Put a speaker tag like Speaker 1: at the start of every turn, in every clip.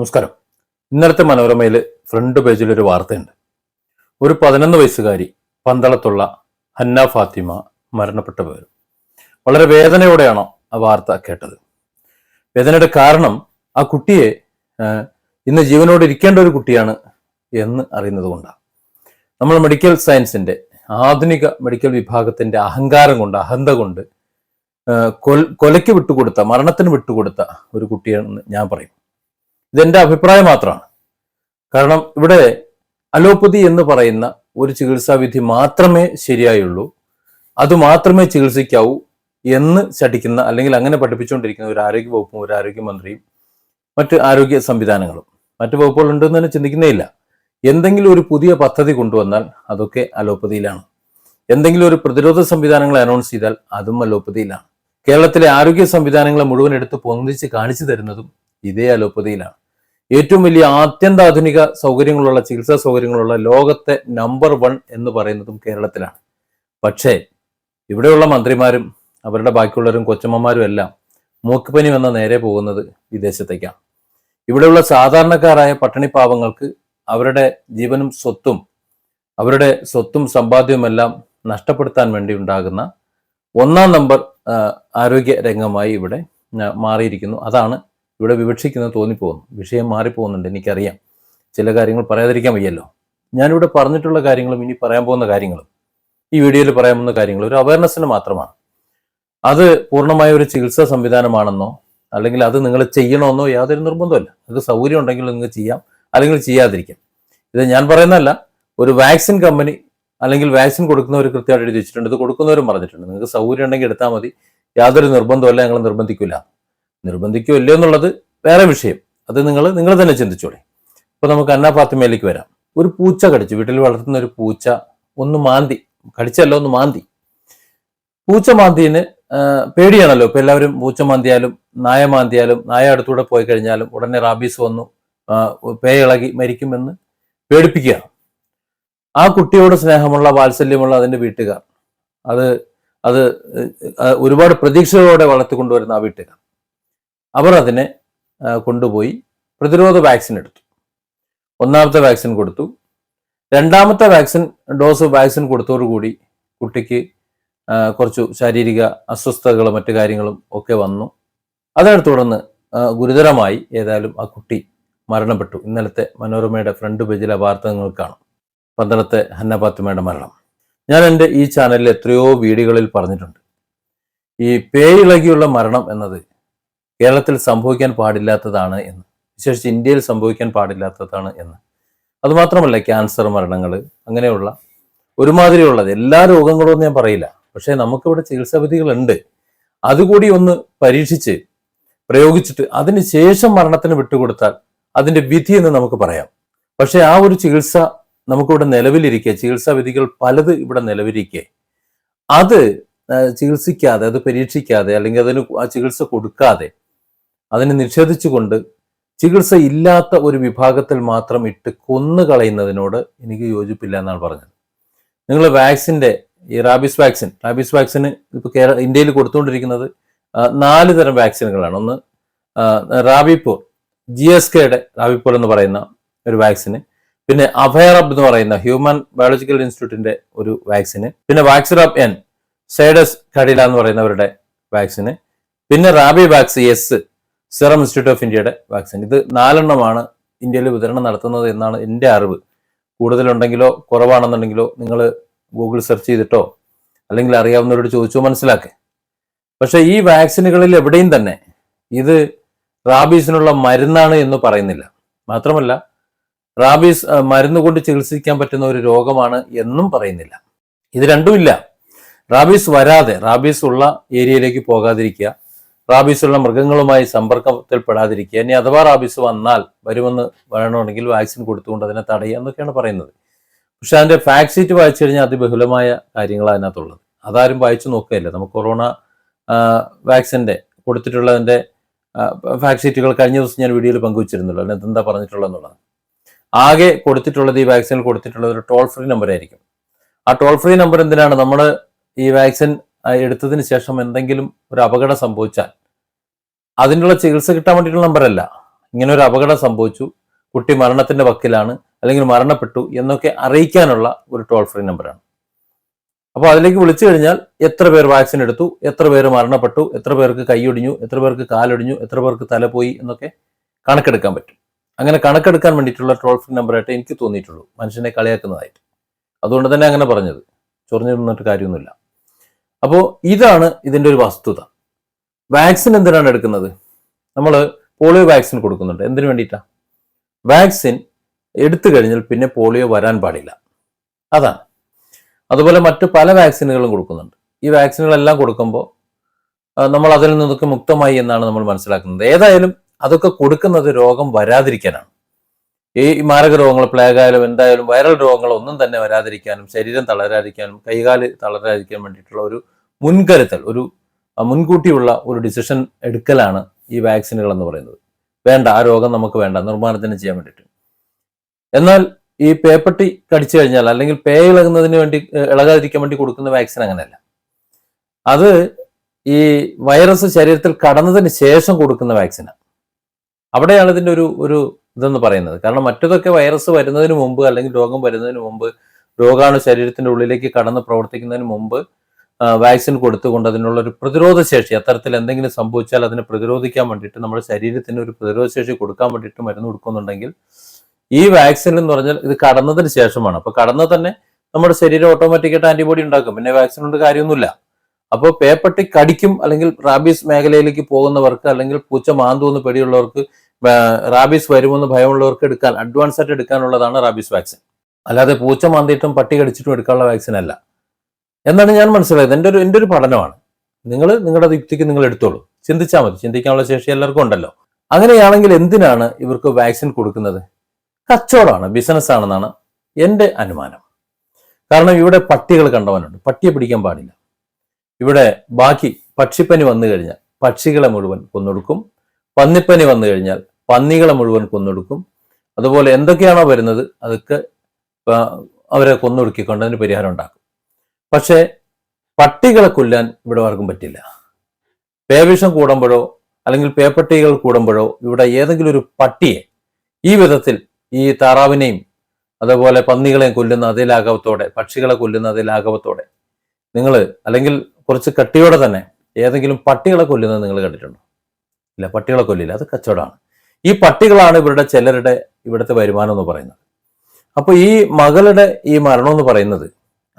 Speaker 1: നമസ്കാരം. ഇന്നലത്തെ മനോരമയിൽ ഫ്രണ്ട് പേജിൽ ഒരു വാർത്തയുണ്ട്. ഒരു പതിനൊന്ന് വയസ്സുകാരി പന്തളത്തുള്ള ഹന്ന ഫാത്തിമ മരണപ്പെട്ട വിവരം. വളരെ വേദനയോടെയാണ് ആ വാർത്ത കേട്ടത്? വേദനയുടെ കാരണം ആ കുട്ടിയെ ഇന്ന് ജീവനോട് ഇരിക്കേണ്ട ഒരു കുട്ടിയാണ് എന്ന് അറിയുന്നത് കൊണ്ടാണ് നമ്മൾ മെഡിക്കൽ സയൻസിന്റെ ആധുനിക മെഡിക്കൽ വിഭാഗത്തിന്റെ അഹങ്കാരം കൊണ്ട് അഹന്ത കൊണ്ട് കൊലയ്ക്ക് വിട്ടുകൊടുത്ത മരണത്തിന് വിട്ടുകൊടുത്ത ഒരു കുട്ടിയാണെന്ന് ഞാൻ പറയും. ഇതെന്റെ അഭിപ്രായം മാത്രമാണ്. കാരണം ഇവിടെ അലോപ്പതി എന്ന് പറയുന്ന ഒരു ചികിത്സാവിധി മാത്രമേ ശരിയായുള്ളൂ. അത് മാത്രമേ ചികിത്സിക്കാവൂ എന്ന് ശഠിക്കുന്ന അല്ലെങ്കിൽ അങ്ങനെ പഠിപ്പിച്ചുകൊണ്ടിരിക്കുന്ന ഒരു ആരോഗ്യ വകുപ്പും ഒരു ആരോഗ്യമന്ത്രിയും മറ്റ് ആരോഗ്യ സംവിധാനങ്ങളും മറ്റ് വകുപ്പുകൾ ഉണ്ടെന്ന് തന്നെ ചിന്തിക്കുന്നേ ഇല്ല എന്തെങ്കിലും ഒരു പുതിയ പദ്ധതി കൊണ്ടുവന്നാൽ അതൊക്കെ അലോപ്പതിയിലാണ്. എന്തെങ്കിലും ഒരു പ്രതിരോധ സംവിധാനങ്ങൾ അനൗൺസ് ചെയ്താൽ അതും അലോപ്പതിയിലാണ്. കേരളത്തിലെ ആരോഗ്യ സംവിധാനങ്ങളെ മുഴുവൻ എടുത്ത് പൊന്തിച്ച് കാണിച്ചു തരുന്നതും ഇതേ അലോപ്പതിയിലാണ്. ഏറ്റവും വലിയ ആത്യന്താധുനിക സൗകര്യങ്ങളുള്ള ചികിത്സാ സൗകര്യങ്ങളുള്ള ലോകത്തെ നമ്പർ വൺ എന്ന് പറയുന്നതും കേരളത്തിലാണ്. പക്ഷേ ഇവിടെയുള്ള മന്ത്രിമാരും അവരുടെ ബാക്കിയുള്ളവരും കൊച്ചമ്മമാരും എല്ലാം മൂക്കുപനി വന്ന നേരെ പോകുന്നത് വിദേശത്തേക്കാണ്. ഇവിടെയുള്ള സാധാരണക്കാരായ പട്ടിണിപ്പാവങ്ങൾക്ക് അവരുടെ ജീവനും സ്വത്തും അവരുടെ സ്വത്തും സമ്പാദ്യവുമെല്ലാം നഷ്ടപ്പെടുത്താൻ വേണ്ടി ഉണ്ടാകുന്ന ഒന്നാം നമ്പർ ആരോഗ്യ രംഗമായി ഇവിടെ മാറിയിരിക്കുന്നു. അതാണ് ഇവിടെ വിവക്ഷിക്കുന്നത് തോന്നിപ്പോകുന്നു. വിഷയം മാറിപ്പോകുന്നുണ്ട് എനിക്കറിയാം. ചില കാര്യങ്ങൾ പറയാതിരിക്കാൻ വയ്യല്ലോ. ഞാനിവിടെ പറഞ്ഞിട്ടുള്ള കാര്യങ്ങളും ഇനി പറയാൻ പോകുന്ന കാര്യങ്ങളും ഈ വീഡിയോയിൽ പറയാൻ പോകുന്ന കാര്യങ്ങൾ ഒരു അവയർനെസ്സിന് മാത്രമാണ്. അത് പൂർണമായ ഒരു ചികിത്സാ സംവിധാനമാണെന്നോ അല്ലെങ്കിൽ അത് നിങ്ങൾ ചെയ്യണമെന്നോ യാതൊരു നിർബന്ധമല്ല നിങ്ങൾക്ക് സൗകര്യം ഉണ്ടെങ്കിൽ നിങ്ങൾക്ക് ചെയ്യാം അല്ലെങ്കിൽ ചെയ്യാതിരിക്കാം. ഇത് ഞാൻ പറയുന്നതല്ല ഒരു വാക്സിൻ കമ്പനി അല്ലെങ്കിൽ വാക്സിൻ കൊടുക്കുന്നവർ കൃത്യമായിട്ട് എഴുതി വെച്ചിട്ടുണ്ട് ഇത് കൊടുക്കുന്നവരും പറഞ്ഞിട്ടുണ്ട്. നിങ്ങൾക്ക് സൗകര്യം ഉണ്ടെങ്കിൽ എടുത്താൽ മതി യാതൊരു നിർബന്ധമല്ല ഞങ്ങൾ നിർബന്ധിക്കില്ല. നിർബന്ധിക്കോ ഇല്ലയോ എന്നുള്ളത് വേറെ വിഷയം. അത് നിങ്ങൾ നിങ്ങൾ തന്നെ ചിന്തിച്ചോളെ. ഇപ്പൊ നമുക്ക് അന്ന ഫാത്തിമയിലേക്ക് വരാം. ഒരു പൂച്ച കടിച്ചു. വീട്ടിൽ വളർത്തുന്ന ഒരു പൂച്ച ഒന്ന് മാന്തി. കടിച്ചല്ല ഒന്ന് മാന്തി. പൂച്ച മാന്തിന് പേടിയാണല്ലോ. ഇപ്പൊ എല്ലാവരും പൂച്ച മാന്തിയാലും നായ മാന്തിയാലും നായ അടുത്തൂടെ പോയി കഴിഞ്ഞാലും ഉടനെ റാബീസ് വന്നു പേയിളകി മരിക്കുമെന്ന് പേടിപ്പിക്കുകയാണ്. ആ കുട്ടിയോട് സ്നേഹമുള്ള വാത്സല്യമുള്ള അതിന്റെ വീട്ടുകാർ. അത് അത് ഒരുപാട് പ്രതീക്ഷകളോടെ വളർത്തിക്കൊണ്ടുവരുന്ന ആ വീട്ടുകാർ. അവർ അതിനെ കൊണ്ടുപോയി പ്രതിരോധ വാക്സിൻ എടുത്തു. ഒന്നാമത്തെ വാക്സിൻ കൊടുത്തു. രണ്ടാമത്തെ വാക്സിൻ ഡോസ് വാക്സിൻ കൊടുത്തോടുകൂടി കുട്ടിക്ക് കുറച്ചു ശാരീരിക അസ്വസ്ഥതകളും മറ്റു കാര്യങ്ങളും ഒക്കെ വന്നു. അതിനെ തുടർന്ന് ഗുരുതരമായി ഏതായാലും ആ കുട്ടി മരണപ്പെട്ടു. ഇന്നലത്തെ മനോരമയുടെ ഫ്രണ്ട് പേജിലെ വാർത്ത നിങ്ങൾ കാണും. പന്തളത്തെ ഹന്ന മരണം. ഞാൻ എന്റെ ഈ ചാനലിൽ എത്രയോ വീഡിയോകളിൽ പറഞ്ഞിട്ടുണ്ട്. ഈ പേയിളകിയുള്ള മരണം എന്നത് കേരളത്തിൽ സംഭവിക്കാൻ പാടില്ലാത്തതാണ് എന്ന്. വിശേഷിച്ച് ഇന്ത്യയിൽ സംഭവിക്കാൻ പാടില്ലാത്തതാണ് എന്ന്. അതുമാത്രമല്ല ക്യാൻസർ മരണങ്ങൾ അങ്ങനെയുള്ള ഒരുമാതിരിയുള്ളത്. എല്ലാ രോഗങ്ങളും ഞാൻ പറയില്ല. പക്ഷേ നമുക്കിവിടെ ചികിത്സാ വിധികളുണ്ട് അതുകൂടി ഒന്ന് പരീക്ഷിച്ച് പ്രയോഗിച്ചിട്ട് അതിന് ശേഷം മരണത്തിന് വിട്ടുകൊടുത്താൽ അതിന്റെ വിധി എന്ന് നമുക്ക് പറയാം. പക്ഷേ ആ ഒരു ചികിത്സ നമുക്കിവിടെ നിലവിലിരിക്കെ ചികിത്സാ വിധികൾ പലത് ഇവിടെ നിലവിലിരിക്കെ. അത് ചികിത്സിക്കാതെ അത് പരീക്ഷിക്കാതെ അല്ലെങ്കിൽ അതിന് ആ ചികിത്സ കൊടുക്കാതെ അതിനെ നിഷേധിച്ചുകൊണ്ട് ചികിത്സ ഇല്ലാത്ത ഒരു വിഭാഗത്തിൽ മാത്രം ഇട്ട് കൊന്നു കളയുന്നതിനോട് എനിക്ക് യോജിപ്പില്ല എന്നാണ് പറഞ്ഞത്. നിങ്ങൾ വാക്സിന്റെ ഈ റാബിസ് വാക്സിൻ റാബിസ് വാക്സിന് ഇപ്പോൾ കേരള ഇന്ത്യയിൽ കൊടുത്തുകൊണ്ടിരിക്കുന്നത് നാല് തരം വാക്സിനുകളാണ്. ഒന്ന് ആ, റാബിപ്പൂർ ജി എസ് കെയുടെ റാബിപ്പൂർ എന്ന് പറയുന്ന ഒരു വാക്സിന് പിന്നെ അഭയറബ് എന്ന് പറയുന്ന ഹ്യൂമൻ ബയോളജിക്കൽ ഇൻസ്റ്റിറ്റ്യൂട്ടിന്റെ ഒരു വാക്സിന് പിന്നെ വാക്സിറബ് എൻ സൈഡസ് കടില എന്ന് പറയുന്നവരുടെ വാക്സിന് പിന്നെ Rabivax S Serum Institute of ഇന്ത്യയുടെ വാക്സിൻ. ഇത് നാലെണ്ണമാണ് ഇന്ത്യയിൽ വിതരണം നടത്തുന്നത് എന്നാണ് എന്റെ അറിവ്. കൂടുതലുണ്ടെങ്കിലോ കുറവാണെന്നുണ്ടെങ്കിലോ നിങ്ങൾ ഗൂഗിൾ സെർച്ച് ചെയ്തിട്ടോ അല്ലെങ്കിൽ അറിയാവുന്നവരോട് ചോദിച്ചോ മനസ്സിലാക്കേ. പക്ഷേ ഈ വാക്സിനുകളിൽ എവിടെയും തന്നെ ഇത് റാബീസിനുള്ള മരുന്നാണ് എന്ന് പറയുന്നില്ല. മാത്രമല്ല റാബീസ് മരുന്ന് കൊണ്ട് ചികിത്സിക്കാൻ പറ്റുന്ന ഒരു രോഗമാണ് എന്നും പറയുന്നില്ല. ഇത് രണ്ടുമില്ല റാബീസ് വരാതെ റാബീസ് ഉള്ള ഏരിയയിലേക്ക് പോകാതിരിക്കുക റാബീസ് ഉള്ള മൃഗങ്ങളുമായി സമ്പർക്കത്തിൽപ്പെടാതിരിക്കുക. ഇനി അഥവാ റാബീസ് വന്നാൽ വരുമെന്ന് വേണമെങ്കിൽ വാക്സിൻ കൊടുത്തുകൊണ്ട് അതിനെ തടയുക എന്നൊക്കെയാണ് പറയുന്നത്. പക്ഷെ അതിന്റെ ഫാക്ട് ഷീറ്റ് വായിച്ചു കഴിഞ്ഞാൽ അതിബഹുലമായ കാര്യങ്ങളാണ് അതിനകത്തുള്ളത്. അതാരും വായിച്ചു നോക്കുകയില്ല. നമുക്ക് കൊറോണ വാക്സിന്റെ കൊടുത്തിട്ടുള്ളതിന്റെ ഫാക്ട് ഷീറ്റുകൾ കഴിഞ്ഞ ദിവസം ഞാൻ വീഡിയോയിൽ പങ്കുവച്ചിരുന്നല്ലോ. അതിനകത്ത് എന്താ പറഞ്ഞിട്ടുള്ളതെന്നുള്ളത്. ആകെ കൊടുത്തിട്ടുള്ളത് ഈ വാക്സിൻ കൊടുത്തിട്ടുള്ളത് ഒരു ടോൾ ഫ്രീ നമ്പർ ആയിരിക്കും. ആ ടോൾ ഫ്രീ നമ്പർ എന്തിനാണ്? നമ്മൾ ഈ വാക്സിൻ എടുത്തതിന് ശേഷം എന്തെങ്കിലും ഒരു അപകടം സംഭവിച്ചാൽ അതിനുള്ള ചികിത്സ കിട്ടാൻ വേണ്ടിയിട്ടുള്ള നമ്പറല്ല ഇങ്ങനെ ഒരു അപകടം സംഭവിച്ചു. കുട്ടി മരണത്തിന്റെ വക്കിലാണ് അല്ലെങ്കിൽ മരണപ്പെട്ടു എന്നൊക്കെ അറിയിക്കാനുള്ള ഒരു ടോൾ ഫ്രീ നമ്പറാണ് അപ്പോൾ അതിലേക്ക് വിളിച്ചു കഴിഞ്ഞാൽ എത്ര പേർ വാക്സിൻ എടുത്തു എത്ര പേര് മരണപ്പെട്ടു എത്ര പേർക്ക് കൈയൊടിഞ്ഞു എത്ര പേർക്ക് കാലൊടിഞ്ഞു എത്ര പേർക്ക് തല പോയി എന്നൊക്കെ കണക്കെടുക്കാൻ പറ്റും. അങ്ങനെ കണക്കെടുക്കാൻ വേണ്ടിയിട്ടുള്ള ടോൾ ഫ്രീ നമ്പറായിട്ട് എനിക്ക് തോന്നിയിട്ടുള്ളൂ. മനുഷ്യനെ കളിയാക്കുന്നതായിട്ട്. അതുകൊണ്ട് തന്നെ അങ്ങനെ പറഞ്ഞത്. ചൊറിഞ്ഞിരുന്നിട്ട് കാര്യമൊന്നുമില്ല. അപ്പോൾ ഇതാണ് ഇതിന്റെ ഒരു വസ്തുത. വാക്സിൻ എന്തിനാണ് എടുക്കുന്നത്? നമ്മൾ പോളിയോ വാക്സിൻ കൊടുക്കുന്നുണ്ട്. എന്തിനു വേണ്ടിയിട്ടാണ് വാക്സിൻ എടുത്തു കഴിഞ്ഞാൽ പിന്നെ പോളിയോ വരാൻ പാടില്ല. അതാണ്. അതുപോലെ മറ്റ് പല വാക്സിനുകളും കൊടുക്കുന്നുണ്ട്. ഈ വാക്സിനുകളെല്ലാം കൊടുക്കുമ്പോൾ നമ്മൾ അതിൽ നിന്നൊക്കെ മുക്തമായി എന്നാണ് നമ്മൾ മനസ്സിലാക്കുന്നത്. ഏതായാലും അതൊക്കെ കൊടുക്കുന്നത് രോഗം വരാതിരിക്കാനാണ്. ഈ മാരക രോഗങ്ങൾ പ്ലേഗ് ആയാലും എന്തായാലും വൈറൽ രോഗങ്ങൾ ഒന്നും തന്നെ വരാതിരിക്കാനും ശരീരം തളരാതിരിക്കാനും കൈകാൽ തളരാതിരിക്കാൻ വേണ്ടിയിട്ടുള്ള ഒരു മുൻകരുതൽ ഒരു മുൻകൂട്ടിയുള്ള ഒരു ഡിസിഷൻ എടുക്കലാണ് ഈ വാക്സിനുകൾ എന്ന് പറയുന്നത്. വേണ്ട ആ രോഗം നമുക്ക് വേണ്ട നിർമ്മാർജനം ചെയ്യാൻ വേണ്ടിയിട്ട്. എന്നാൽ ഈ പേപ്പട്ടി കടിച്ചു കഴിഞ്ഞാൽ അല്ലെങ്കിൽ പേ ഇളകുന്നതിന് വേണ്ടി ഇളകാതിരിക്കാൻ വേണ്ടി കൊടുക്കുന്ന വാക്സിൻ അങ്ങനെയല്ല. അത് ഈ വൈറസ് ശരീരത്തിൽ കടന്നതിന് ശേഷം കൊടുക്കുന്ന വാക്സിനാണ് അവിടെയാണ് ഇതിന്റെ ഒരു ഒരു ഇതെന്ന് പറയുന്നത്. കാരണം മറ്റതൊക്കെ വൈറസ് വരുന്നതിന് മുമ്പ് അല്ലെങ്കിൽ രോഗം വരുന്നതിന് മുമ്പ് രോഗാണു ശരീരത്തിന്റെ ഉള്ളിലേക്ക് കടന്ന് പ്രവർത്തിക്കുന്നതിന് മുമ്പ് വാക്സിൻ കൊടുത്തുകൊണ്ട് അതിനുള്ള ഒരു പ്രതിരോധ ശേഷി അത്തരത്തിൽ എന്തെങ്കിലും സംഭവിച്ചാൽ അതിനെ പ്രതിരോധിക്കാൻ വേണ്ടിയിട്ട് നമ്മുടെ ശരീരത്തിന് ഒരു പ്രതിരോധ ശേഷി കൊടുക്കാൻ വേണ്ടിയിട്ട് മരുന്ന് കൊടുക്കുന്നുണ്ടെങ്കിൽ ഈ വാക്സിൻ എന്ന് പറഞ്ഞാൽ ഇത് കടന്നതിന് ശേഷമാണ്. അപ്പൊ കടന്ന തന്നെ നമ്മുടെ ശരീരം ഓട്ടോമാറ്റിക്കായിട്ട് ആന്റിബോഡി ഉണ്ടാക്കും. പിന്നെ വാക്സിൻ കൊണ്ട് കാര്യമൊന്നുമില്ല. അപ്പോൾ പേപ്പട്ടി കടിക്കും അല്ലെങ്കിൽ റാബീസ് മേഖലയിലേക്ക് പോകുന്നവർക്ക് അല്ലെങ്കിൽ പൂച്ച മാന്തുമെന്ന് പേടിയുള്ളവർക്ക് റാബീസ് വരുമെന്ന് ഭയമുള്ളവർക്ക് എടുക്കാൻ അഡ്വാൻസ് ആയിട്ട് എടുക്കാനുള്ളതാണ് റാബീസ് വാക്സിൻ. അല്ലാതെ പൂച്ച മാന്തിയിട്ടും പട്ടി കടിച്ചിട്ടും എടുക്കാനുള്ള വാക്സിൻ അല്ല. എന്നാണ് ഞാൻ മനസ്സിലായത്. എന്റെ ഒരു എന്റെ ഒരു പഠനമാണ്. നിങ്ങൾ നിങ്ങളുടെ യുക്തിക്ക് നിങ്ങൾ എടുത്തോളൂ. ചിന്തിച്ചാൽ മതി. ചിന്തിക്കാനുള്ള ശേഷി എല്ലാവർക്കും ഉണ്ടല്ലോ. അങ്ങനെയാണെങ്കിൽ എന്തിനാണ് ഇവർക്ക് വാക്സിൻ കൊടുക്കുന്നത്? കച്ചവടമാണ് ബിസിനസ് ആണെന്നാണ് എന്റെ അനുമാനം. കാരണം ഇവിടെ പട്ടികൾ കണ്ടവനുണ്ട്. പട്ടിയെ പിടിക്കാൻ പാടില്ല. ഇവിടെ ബാക്കി പക്ഷിപ്പനി വന്നു കഴിഞ്ഞാൽ പക്ഷികളെ മുഴുവൻ കൊന്നൊടുക്കും. പന്നിപ്പനി വന്നു കഴിഞ്ഞാൽ പന്നികളെ മുഴുവൻ കൊന്നൊടുക്കും. അതുപോലെ എന്തൊക്കെയാണോ വരുന്നത്? അതൊക്കെ അവരെ കൊന്നൊടുക്കിക്കൊണ്ട് അതിന് പരിഹാരം ഉണ്ടാക്കും. പക്ഷേ പട്ടികളെ കൊല്ലാൻ ഇവിടെ ആർക്കും പറ്റില്ല. പേവിഷം കൂടുമ്പോഴോ അല്ലെങ്കിൽ പേപ്പട്ടികൾ കൂടുമ്പോഴോ ഇവിടെ ഏതെങ്കിലും ഒരു പട്ടിയെ ഈ വിധത്തിൽ ഈ താറാവിനെയും അതുപോലെ പന്നികളെയും കൊല്ലുന്ന അതേ ലാഘവത്തോടെ പക്ഷികളെ കൊല്ലുന്ന അതേ ലാഘവത്തോടെ നിങ്ങൾ അല്ലെങ്കിൽ കുറച്ച് കട്ടിയോടെ തന്നെ ഏതെങ്കിലും പട്ടികളെ കൊല്ലുന്നത് നിങ്ങൾ കണ്ടിട്ടുണ്ടോ? ഇല്ല പട്ടികളെ കൊല്ലില്ല. അത് കച്ചവടമാണ്. ഈ പട്ടികളാണ് ഇവരുടെ ചിലരുടെ ഇവിടുത്തെ വരുമാനം എന്ന് പറയുന്നത്. അപ്പോൾ ഈ മകളുടെ ഈ മരണം എന്ന് പറയുന്നത്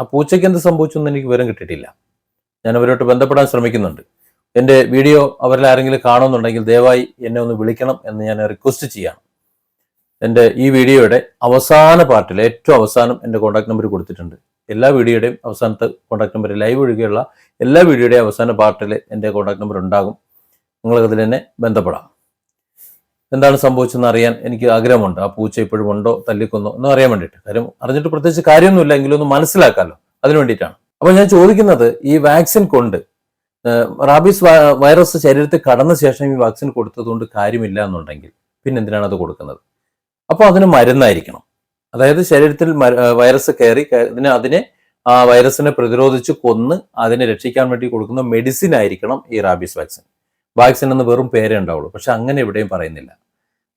Speaker 1: ആ പൂച്ചയ്ക്ക് എന്ത് സംഭവിച്ചു എന്ന് എനിക്ക് വിവരം കിട്ടിയിട്ടില്ല. ഞാൻ അവരോട്ട് ബന്ധപ്പെടാൻ ശ്രമിക്കുന്നുണ്ട്. എന്റെ വീഡിയോ അവരിൽ ആരെങ്കിലും കാണുന്നുണ്ടെങ്കിൽ ദയവായി എന്നെ ഒന്ന് വിളിക്കണം എന്ന് ഞാൻ റിക്വസ്റ്റ് ചെയ്യാണ്. എന്റെ ഈ വീഡിയോയുടെ അവസാന പാർട്ടിൽ ഏറ്റവും അവസാനം എന്റെ കോൺടാക്ട് നമ്പർ കൊടുത്തിട്ടുണ്ട്. എല്ലാ വീഡിയോയുടെയും അവസാനത്തെ കോൺടാക്ട് നമ്പർ ലൈവ് ഒഴികെയുള്ള എല്ലാ വീഡിയോയുടെയും അവസാന പാർട്ടിൽ എന്റെ കോൺടാക്ട് നമ്പർ ഉണ്ടാകും. നിങ്ങൾക്ക് അതിൽ എന്നെ ബന്ധപ്പെടാം. എന്താണ് സംഭവിച്ചതെന്ന് അറിയാൻ എനിക്ക് ആഗ്രഹമുണ്ട്. ആ പൂച്ച ഇപ്പോഴും ഉണ്ടോ തല്ലിക്കൊന്നോ എന്ന് അറിയാൻ വേണ്ടിയിട്ട്. കാര്യം അറിഞ്ഞിട്ട് പ്രത്യേകിച്ച് കാര്യമൊന്നുമില്ല എങ്കിലും ഒന്ന് മനസ്സിലാക്കാമല്ലോ അതിനു വേണ്ടിയിട്ടാണ്. അപ്പൊ ഞാൻ ചോദിക്കുന്നത് ഈ വാക്സിൻ കൊണ്ട് റാബീസ് വൈറസ് ശരീരത്തിൽ കടന്ന ശേഷം ഈ വാക്സിൻ കൊടുത്തതുകൊണ്ട് കാര്യമില്ല എന്നുണ്ടെങ്കിൽ പിന്നെ എന്തിനാണ് അത് കൊടുക്കുന്നത്? അപ്പോൾ അതിന് മരുന്നായിരിക്കണം. അതായത് ശരീരത്തിൽ വൈറസ് കയറി അതിനെ അതിനെ ആ വൈറസിനെ പ്രതിരോധിച്ച് കൊന്ന് അതിനെ രക്ഷിക്കാൻ വേണ്ടി കൊടുക്കുന്ന മെഡിസിൻ ആയിരിക്കണം ഈ റാബീസ് വാക്സിൻ. വാക്സിൻ എന്ന് വെറും പേരേ ഉണ്ടാവുള്ളൂ. പക്ഷെ അങ്ങനെ എവിടെയും പറയുന്നില്ല.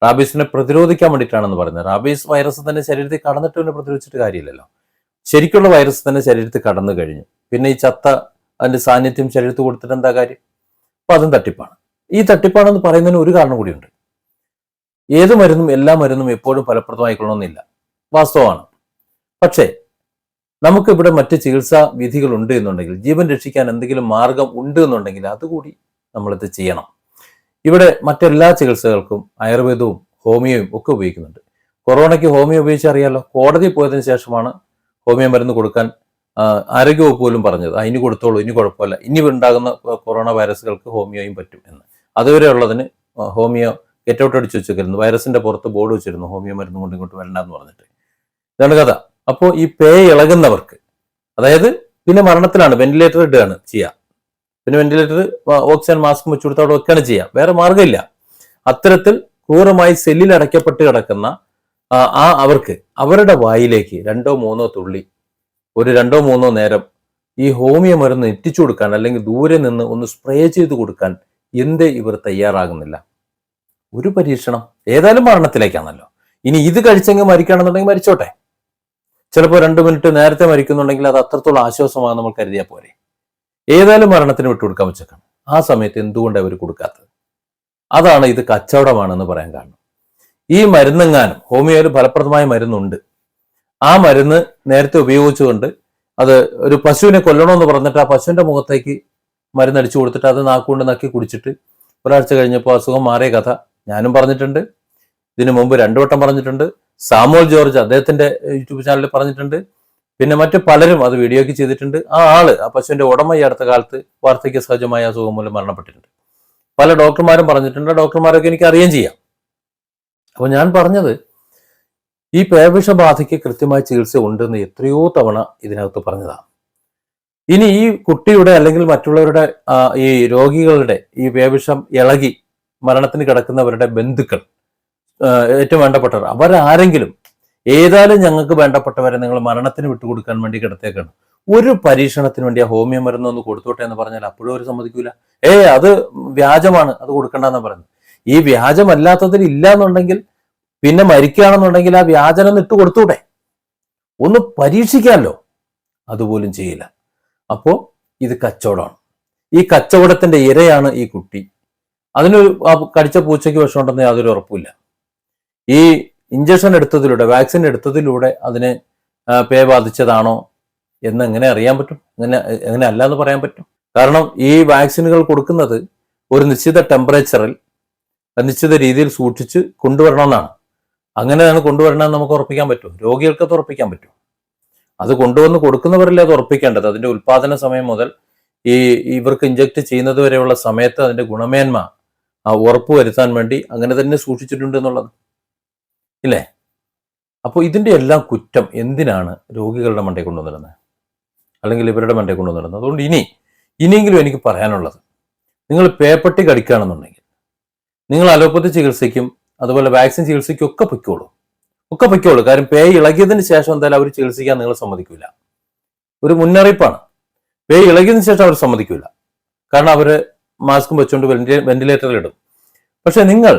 Speaker 1: റാബീസിനെ പ്രതിരോധിക്കാൻ വേണ്ടിയിട്ടാണെന്ന് പറയുന്നത്. റാബീസ് വൈറസ് തന്നെ ശരീരത്തിൽ കടന്നിട്ട് പിന്നെ പ്രതിരോധിച്ചിട്ട് കാര്യമില്ലല്ലോ. ശരിക്കുള്ള വൈറസ് തന്നെ ശരീരത്തിൽ കടന്നു കഴിഞ്ഞു. പിന്നെ ഈ ചത്ത അതിന്റെ സാന്നിധ്യം ശരീരത്ത് കൊടുത്തിട്ട് എന്താ കാര്യം? അപ്പൊ അതും തട്ടിപ്പാണ്. ഈ തട്ടിപ്പാണെന്ന് പറയുന്നതിന് ഒരു കാരണം കൂടിയുണ്ട്. ഏത് മരുന്നും എല്ലാ മരുന്നും എപ്പോഴും ഫലപ്രദമായിക്കൊള്ളണമെന്നില്ല വാസ്തവമാണ്. പക്ഷേ നമുക്കിവിടെ മറ്റ് ചികിത്സാ വിധികളുണ്ട് എന്നുണ്ടെങ്കിൽ ജീവൻ രക്ഷിക്കാൻ എന്തെങ്കിലും മാർഗം ഉണ്ട് എന്നുണ്ടെങ്കിൽ അതുകൂടി നമ്മളിത് ചെയ്യണം. ഇവിടെ മറ്റെല്ലാ ചികിത്സകൾക്കും ആയുർവേദവും ഹോമിയോയും ഒക്കെ ഉപയോഗിക്കുന്നുണ്ട്. കൊറോണയ്ക്ക് ഹോമിയോ ഉപയോഗിച്ച് അറിയാലോ കോടതി പോയതിനു ശേഷമാണ് ഹോമിയോ മരുന്ന് കൊടുക്കാൻ ആരോഗ്യവകുപ്പ് പോലും പറഞ്ഞത്. ഇനി കൊടുത്തോളൂ ഇനി കുഴപ്പമില്ല. ഇനി ഉണ്ടാകുന്ന കൊറോണ വൈറസുകൾക്ക് ഹോമിയോയും പറ്റും എന്ന്. അതുവരെ ഉള്ളതിന് ഹോമിയോ ഗെറ്റ് ഔട്ട് അടിച്ചു വെച്ചിരുന്നു വൈറസിന്റെ പുറത്ത് ബോർഡ് വെച്ചിരുന്നു ഹോമിയോ മരുന്ന് കൊണ്ട് ഇങ്ങോട്ട് വരണ്ടെന്ന് പറഞ്ഞിട്ട്. ഇതാണ് കഥ. അപ്പോൾ ഈ പേ ഇളകുന്നവർക്ക് അതായത് പിന്നെ മരണത്തിലാണ് വെന്റിലേറ്റർ ഇടുകയാണ് ചെയ്യുക പിന്നെ വെന്റിലേറ്റർ ഓക്സിജൻ മാസ്ക് വെച്ചു കൊടുത്ത് അവിടെ വെക്കുകയാണ് ചെയ്യുക. വേറെ മാർഗമില്ല അത്തരത്തിൽ ക്രൂരമായി സെല്ലിൽ അടയ്ക്കപ്പെട്ട് കിടക്കുന്ന ആ, അവർക്ക് അവരുടെ വായിലേക്ക് രണ്ടോ മൂന്നോ തുള്ളി ഒരു രണ്ടോ മൂന്നോ നേരം ഈ ഹോമിയോ മരുന്ന് എത്തിച്ചു കൊടുക്കാൻ അല്ലെങ്കിൽ ദൂരെ നിന്ന് ഒന്ന് സ്പ്രേ ചെയ്ത് കൊടുക്കാൻ എന്തേ ഇവർ തയ്യാറാകുന്നില്ല? ഒരു പരീക്ഷണം. ഏതായാലും മരണത്തിലേക്കാണല്ലോ. ഇനി ഇത് കഴിച്ചെങ്കിൽ മരിക്കുകയാണെന്നുണ്ടെങ്കിൽ മരിച്ചോട്ടെ. ചിലപ്പോൾ രണ്ട് മിനിറ്റ് നേരത്തെ മരിക്കുന്നുണ്ടെങ്കിൽ അത് അത്രത്തോളം ആശ്വാസമാണ് നമ്മൾ കരുതിയാൽ പോരെ. ഏതായാലും മരണത്തിന് വിട്ടുകൊടുക്കാൻ വെച്ചേക്കണം. ആ സമയത്ത് എന്തുകൊണ്ട് അവർ കൊടുക്കാത്തത്? അതാണ് ഇത് കച്ചവടമാണെന്ന് പറയാൻ കാരണം. ഈ മരുന്നെങ്ങാനും ഹോമിയോയിൽ ഫലപ്രദമായ മരുന്നുണ്ട്. ആ മരുന്ന് നേരത്തെ ഉപയോഗിച്ചുകൊണ്ട് അത് ഒരു പശുവിനെ കൊല്ലണമെന്ന് പറഞ്ഞിട്ട് ആ പശുവിന്റെ മുഖത്തേക്ക് മരുന്നടിച്ചു കൊടുത്തിട്ട് അത് നാക്കുകൊണ്ട് നക്കി കുടിച്ചിട്ട് ഒരാഴ്ച കഴിഞ്ഞപ്പോൾ അസുഖം മാറിയ കഥ ഞാനും പറഞ്ഞിട്ടുണ്ട്. ഇതിനു മുമ്പ് രണ്ടു വട്ടം പറഞ്ഞിട്ടുണ്ട്. സാമുവൽ ജോർജ് അദ്ദേഹത്തിന്റെ യൂട്യൂബ് ചാനലിൽ പറഞ്ഞിട്ടുണ്ട്. പിന്നെ മറ്റു പലരും അത് വീഡിയോയ്ക്ക് ചെയ്തിട്ടുണ്ട്. ആ ആൾ ആ പശുവിന്റെ ഉടമ ഈ അടുത്ത കാലത്ത് വാർദ്ധക്യ സഹജമായ അസുഖം മൂലം മരണപ്പെട്ടിട്ടുണ്ട്. പല ഡോക്ടർമാരും പറഞ്ഞിട്ടുണ്ട്. ഡോക്ടർമാരൊക്കെ എനിക്ക് അറിയുകയും ചെയ്യാം. അപ്പോൾ ഞാൻ പറഞ്ഞത് ഈ പേവിഷബാധയ്ക്ക് കൃത്യമായ ചികിത്സ ഉണ്ടെന്ന് എത്രയോ തവണ ഇതിനകത്ത് പറഞ്ഞതാണ്. ഇനി ഈ കുട്ടിയുടെ അല്ലെങ്കിൽ മറ്റുള്ളവരുടെ ഈ രോഗികളുടെ ഈ പേവിഷം ഇളകി മരണത്തിന് കിടക്കുന്നവരുടെ ബന്ധുക്കൾ ഏറ്റവും വേണ്ടപ്പെട്ടവർ അവരാരെങ്കിലും ഏതായാലും ഞങ്ങൾക്ക് വേണ്ടപ്പെട്ടവരെ നിങ്ങൾ മരണത്തിന് വിട്ടുകൊടുക്കാൻ വേണ്ടി കിടത്തേക്കാണ്. ഒരു പരീക്ഷണത്തിന് വേണ്ടി ആ ഹോമിയോ മരുന്ന് ഒന്ന് കൊടുത്തോട്ടെ എന്ന് പറഞ്ഞാൽ അപ്പോഴും അവർ സമ്മതിക്കൂല. ഏ അത് വ്യാജമാണ് അത് കൊടുക്കണ്ടെന്ന് പറഞ്ഞു ഈ വ്യാജമല്ലാത്തതിൽ ഇല്ല എന്നുണ്ടെങ്കിൽ പിന്നെ മരിക്കുകയാണെന്നുണ്ടെങ്കിൽ ആ വ്യാജനം ഇട്ട് കൊടുത്തൂടെ? ഒന്ന് പരീക്ഷിക്കാമല്ലോ. അതുപോലും ചെയ്യില്ല. അപ്പോ ഇത് കച്ചവടമാണ്. ഈ കച്ചവടത്തിന്റെ ഇരയാണ് ഈ കുട്ടി. അതിനൊരു കടിച്ച പൂച്ചയ്ക്ക് വിഷമുണ്ടെന്ന് യാതൊരു ഉറപ്പില്ല ഈ ഇഞ്ചക്ഷൻ എടുത്തതിലൂടെ വാക്സിൻ എടുത്തതിലൂടെ അതിനെ പേ ബാധിച്ചതാണോ എന്ന് എങ്ങനെ അറിയാൻ പറ്റും? എങ്ങനെ എങ്ങനെ അല്ല എന്ന് പറയാൻ പറ്റും? കാരണം ഈ വാക്സിനുകൾ കൊടുക്കുന്നത് ഒരു നിശ്ചിത ടെമ്പറേച്ചറിൽ നിശ്ചിത രീതിയിൽ സൂക്ഷിച്ച് കൊണ്ടുവരണമെന്നാണ്. അങ്ങനെയാണ് കൊണ്ടുവരണമെന്ന് നമുക്ക് ഉറപ്പിക്കാൻ പറ്റും. രോഗികൾക്ക് അത് ഉറപ്പിക്കാൻ പറ്റും. അത് കൊണ്ടുവന്ന് കൊടുക്കുന്നവരല്ലേ അത് ഉറപ്പിക്കേണ്ടത് അതിന്റെ ഉൽപാദന സമയം മുതൽ ഈ ഇവർക്ക് ഇഞ്ചക്ട് ചെയ്യുന്നത് വരെയുള്ള സമയത്ത് അതിന്റെ ഗുണമേന്മ ഉറപ്പ് വരുത്താൻ വേണ്ടി അങ്ങനെ തന്നെ സൂക്ഷിച്ചിട്ടുണ്ട് എന്നുള്ളത്. ഇല്ലേ? അപ്പോൾ ഇതിന്റെ എല്ലാം കുറ്റം എന്തിനാണ് രോഗികളുടെ മണ്ടയിൽ കൊണ്ടുവന്നിരുന്നത് അല്ലെങ്കിൽ ഇവരുടെ മണ്ടയിൽ കൊണ്ടുവന്നിരുന്നത് അതുകൊണ്ട് ഇനി ഇനിയെങ്കിലും എനിക്ക് പറയാനുള്ളത് നിങ്ങൾ പേപ്പട്ടി കടിക്കുകയാണെന്നുണ്ടെങ്കിൽ നിങ്ങൾ അലോപ്പതി ചികിത്സയ്ക്കും അതുപോലെ വാക്സിൻ ചികിത്സയ്ക്കും ഒക്കെ പൊയ്ക്കോളൂ. ഒക്കെ പൊയ്ക്കോളൂ. കാരണം പേ ഇളകിയതിന് ശേഷം എന്തായാലും അവർ ചികിത്സിക്കാൻ നിങ്ങൾ സമ്മതിക്കില്ല ഒരു മുന്നറിയിപ്പാണ്. പേ ഇളകിയതിന് ശേഷം അവർ സമ്മതിക്കില്ല കാരണം അവർ മാസ്കും വെച്ചുകൊണ്ട് വെന്റിലേറ്ററിൽ ഇടും പക്ഷെ നിങ്ങൾ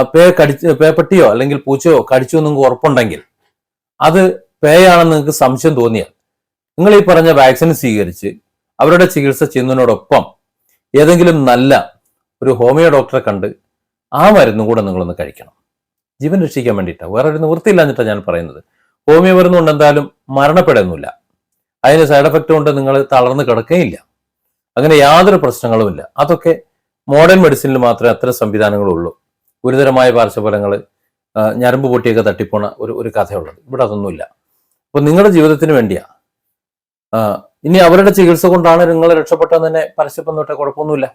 Speaker 1: പേ കടിച്ച് പേപ്പട്ടിയോ അല്ലെങ്കിൽ പൂച്ചയോ കടിച്ചു നിങ്ങൾക്ക് ഉറപ്പുണ്ടെങ്കിൽ അത് പേയാണെന്ന് നിങ്ങൾക്ക് സംശയം തോന്നിയാൽ നിങ്ങൾ ഈ പറഞ്ഞ വാക്സിൻ സ്വീകരിച്ച് അവരുടെ ചികിത്സ ചെയ്യുന്നതിനോടൊപ്പം ഏതെങ്കിലും നല്ല ഒരു ഹോമിയോ ഡോക്ടറെ കണ്ട് ആ മരുന്നും കൂടെ നിങ്ങളൊന്ന് കഴിക്കണം. ജീവൻ രക്ഷിക്കാൻ വേണ്ടിയിട്ടാണ് വേറെ ഒരു നിവൃത്തിയില്ലാഞ്ഞിട്ടാണ് ഞാൻ പറയുന്നത്. ഹോമിയോ മരുന്ന് കൊണ്ട് എന്തായാലും മരണപ്പെടുന്നില്ല അതിന് സൈഡ് എഫക്റ്റ് കൊണ്ട് നിങ്ങൾ തളർന്ന് കിടക്കുകയില്ല. അങ്ങനെ യാതൊരു പ്രശ്നങ്ങളുമില്ല. അതൊക്കെ മോഡേൺ മെഡിസിനിൽ മാത്രമേ അത്തരം സംവിധാനങ്ങളുള്ളൂ. ഗുരുതരമായ പാർശ്വഫലങ്ങൾ ഞരമ്പ് പൊട്ടിയൊക്കെ തട്ടിപ്പോണ ഒരു ഒരു കഥയുള്ളത്. ഇവിടെ അതൊന്നുമില്ല. അപ്പൊ നിങ്ങളുടെ ജീവിതത്തിന് വേണ്ടിയാ. ഇനി അവരുടെ ചികിത്സ കൊണ്ടാണ് നിങ്ങൾ രക്ഷപ്പെട്ടതെന്ന് തന്നെ പരസ്യപ്പം തൊട്ടേ കുഴപ്പമൊന്നുമില്ല.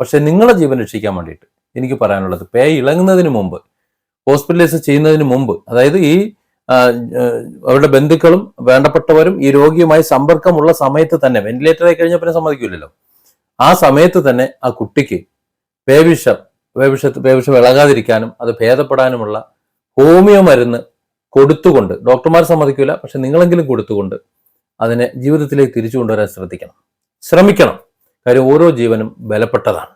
Speaker 1: പക്ഷെ നിങ്ങളുടെ ജീവൻ രക്ഷിക്കാൻ വേണ്ടിയിട്ട് എനിക്ക് പറയാനുള്ളത് പേ ഇളങ്ങുന്നതിന് മുമ്പ് ഹോസ്പിറ്റലൈസ് ചെയ്യുന്നതിന് മുമ്പ് അതായത് ഈ അവരുടെ ബന്ധുക്കളും വേണ്ടപ്പെട്ടവരും ഈ രോഗിയുമായി സമ്പർക്കമുള്ള സമയത്ത് തന്നെ വെന്റിലേറ്ററായി കഴിഞ്ഞാൽ പിന്നെ സമ്മതിക്കില്ലല്ലോ. ആ സമയത്ത് തന്നെ ആ കുട്ടിക്ക് പേവിഷം പേവിഷത്ത് വേവിഷം ഇളകാതിരിക്കാനും അത് ഭേദപ്പെടാനുമുള്ള ഹോമിയോ മരുന്ന് കൊടുത്തുകൊണ്ട് ഡോക്ടർമാർ സമ്മതിക്കില്ല പക്ഷെ നിങ്ങളെങ്കിലും കൊടുത്തുകൊണ്ട് അതിനെ ജീവിതത്തിലേക്ക് തിരിച്ചു കൊണ്ടുവരാൻ ശ്രദ്ധിക്കണം. ശ്രമിക്കണം. കാര്യം ഓരോ ജീവനും ബലപ്പെട്ടതാണ്.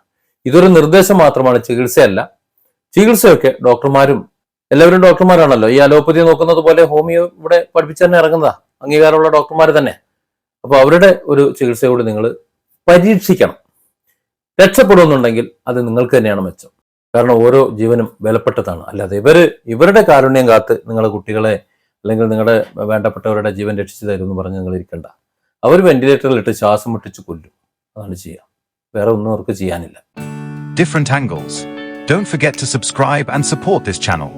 Speaker 1: ഇതൊരു നിർദ്ദേശം മാത്രമാണ് ചികിത്സയല്ല. ചികിത്സയൊക്കെ ഡോക്ടർമാരും എല്ലാവരും ഡോക്ടർമാരാണല്ലോ. ഈ അലോപ്പതി നോക്കുന്നത് പോലെ ഹോമിയോ ഇവിടെ പഠിപ്പിച്ചു തന്നെ ഇറങ്ങുന്നതാ. അംഗീകാരമുള്ള ഡോക്ടർമാർ തന്നെ. അപ്പോൾ അവരുടെ ഒരു ചികിത്സയോട് നിങ്ങൾ പരീക്ഷിക്കണം. രക്ഷപ്പെടുമെന്നുണ്ടെങ്കിൽ അത് നിങ്ങൾക്ക് തന്നെയാണ് മെച്ചം. കാരണം ഓരോ ജീവനും വിലപ്പെട്ടതാണ്. അല്ലാതെ ഇവർ ഇവരുടെ കാരുണ്യം കാത്ത് നിങ്ങളുടെ കുട്ടികളെ അല്ലെങ്കിൽ നിങ്ങളുടെ വേണ്ടപ്പെട്ടവരുടെ ജീവൻ രക്ഷിച്ചു തരും എന്ന് പറഞ്ഞ് നിങ്ങൾ ഇരിക്കണ്ട. അവർ വെന്റിലേറ്ററിൽ ഇട്ട് ശ്വാസം മുട്ടിച്ച് കൊല്ലും. അതാണ് ചെയ്യുക വേറെ ഒന്നും അവർക്ക് ചെയ്യാനില്ല.
Speaker 2: Different angles. Don't forget to subscribe and support this channel.